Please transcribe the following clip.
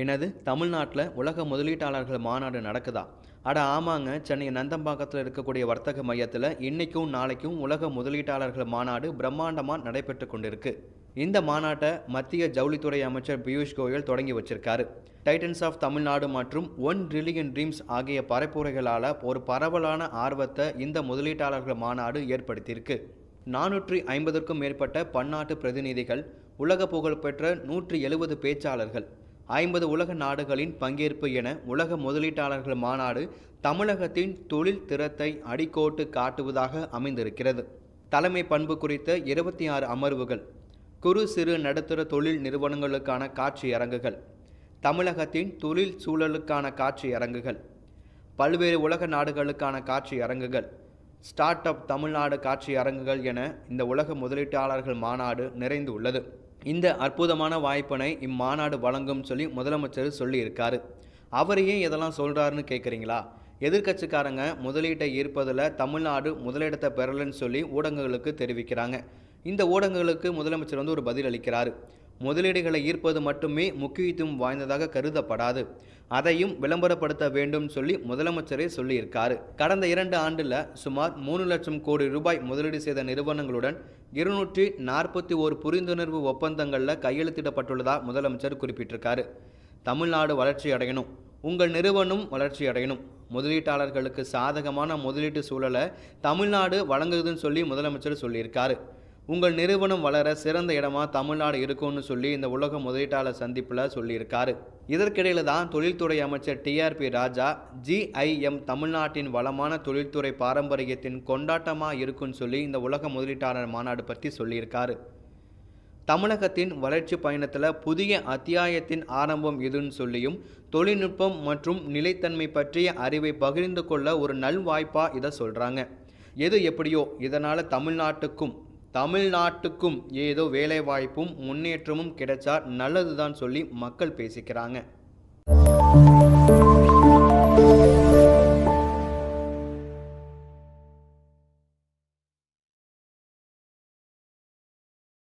என்னது? தமிழ்நாட்டில் உலக முதலீட்டாளர்கள் மாநாடு நடக்குதா? அட ஆமாங்க. சென்னை நந்தம்பாக்கத்தில் இருக்கக்கூடிய வர்த்தக மையத்தில் இன்னைக்கும் நாளைக்கும் உலக முதலீட்டாளர்கள் மாநாடு பிரம்மாண்டமாக நடைபெற்று கொண்டிருக்கு. இந்த மாநாட்டை மத்திய ஜவுளித்துறை அமைச்சர் பியூஷ் கோயல் தொடங்கி வச்சிருக்காரு. டைட்டன்ஸ் ஆஃப் தமிழ்நாடு மற்றும் ஒன் ட்ரில்லியன் ட்ரீம்ஸ் ஆகிய பரப்புரைகளால் ஒரு பரவலான ஆர்வத்தை இந்த முதலீட்டாளர்கள் மாநாடு ஏற்படுத்தியிருக்கு. நானூற்றி ஐம்பதற்கும் மேற்பட்ட பன்னாட்டு பிரதிநிதிகள் உலக புகழ்பெற்ற நூற்றி எழுபது பேச்சாளர்கள் ஐம்பது உலக நாடுகளின் பங்கேற்பு என உலக முதலீட்டாளர்கள் மாநாடு தமிழகத்தின் தொழில் திறத்தை அடிக்கோட்டு காட்டுவதாக அமைந்திருக்கிறது. தலைமை பண்பு குறித்த இருபத்தி ஆறு அமர்வுகள் குறு சிறு நடுத்தர தொழில் நிறுவனங்களுக்கான காட்சி அரங்குகள் தமிழகத்தின் தொழில் சூழலுக்கான காட்சி அரங்குகள் பல்வேறு உலக நாடுகளுக்கான காட்சி அரங்குகள் ஸ்டார்ட் அப் தமிழ்நாடு காட்சி அரங்குகள் என இந்த உலக முதலீட்டாளர்கள் மாநாடு நிறைந்து உள்ளது. இந்த அற்புதமான வாய்ப்பினை இம்மாநாடு வழங்கும் சொல்லி முதலமைச்சர் சொல்லியிருக்காரு. அவர் ஏன் இதெல்லாம் சொல்கிறாருன்னு கேட்குறீங்களா எதிர்க்கட்சிக்காரங்க முதலீட்டை ஈர்ப்பதில் தமிழ்நாடு முதலிடத்தை பெறலன்னு சொல்லி ஊடகங்களுக்கு தெரிவிக்கிறாங்க. இந்த ஊடகங்களுக்கு முதலமைச்சர் வந்து ஒரு பதில் அளிக்கிறார். முதலீடுகளை ஈர்ப்பது மட்டுமே முக்கியத்துவம் வாய்ந்ததாக கருதப்படாது. அதையும் விளம்பரப்படுத்த வேண்டும் சொல்லி முதலமைச்சரே சொல்லியிருக்காரு. கடந்த இரண்டு ஆண்டில் சுமார் மூணு லட்சம் கோடி ரூபாய் முதலீடு செய்த நிறுவனங்களுடன் இருநூற்றி நாற்பத்தி ஒரு புரிந்துணர்வு ஒப்பந்தங்களில் கையெழுத்திடப்பட்டுள்ளதாக முதலமைச்சர் குறிப்பிட்டிருக்காரு. தமிழ்நாடு வளர்ச்சி அடையணும். உங்கள் நிறுவனம் வளர்ச்சி அடையணும். முதலீட்டாளர்களுக்கு சாதகமான முதலீட்டு சூழலை தமிழ்நாடு வழங்குதுன்னு சொல்லி முதலமைச்சர் சொல்லியிருக்காரு. உங்கள் நிறுவனம் வளர சிறந்த இடமா தமிழ்நாடு இருக்கும்னு சொல்லி இந்த உலக முதலீட்டாளர் சந்திப்பில் சொல்லியிருக்காரு. இதற்கிடையில தான் தொழில்துறை அமைச்சர் டிஆர்பி ராஜா ஜிஐஎம் தமிழ்நாட்டின் வளமான தொழில்துறை பாரம்பரியத்தின் கொண்டாட்டமாக இருக்குன்னு சொல்லி இந்த உலக முதலீட்டாளர் மாநாடு பற்றி சொல்லியிருக்காரு. தமிழகத்தின் வளர்ச்சி பயணத்தில் புதிய அத்தியாயத்தின் ஆரம்பம் இதுன்னு சொல்லியும் தொழில்நுட்பம் மற்றும் நிலைத்தன்மை பற்றிய அறிவை பகிர்ந்து கொள்ள ஒரு நல்வாய்ப்பாக இதை சொல்கிறாங்க எது எப்படியோ இதனால் தமிழ்நாட்டுக்கும் தமிழ்நாட்டுக்கும் ஏதோ வேலைவாய்ப்பும் முன்னேற்றமும் கிடைச்சா நல்லதுதான் சொல்லி மக்கள் பேசிக்கிறாங்க.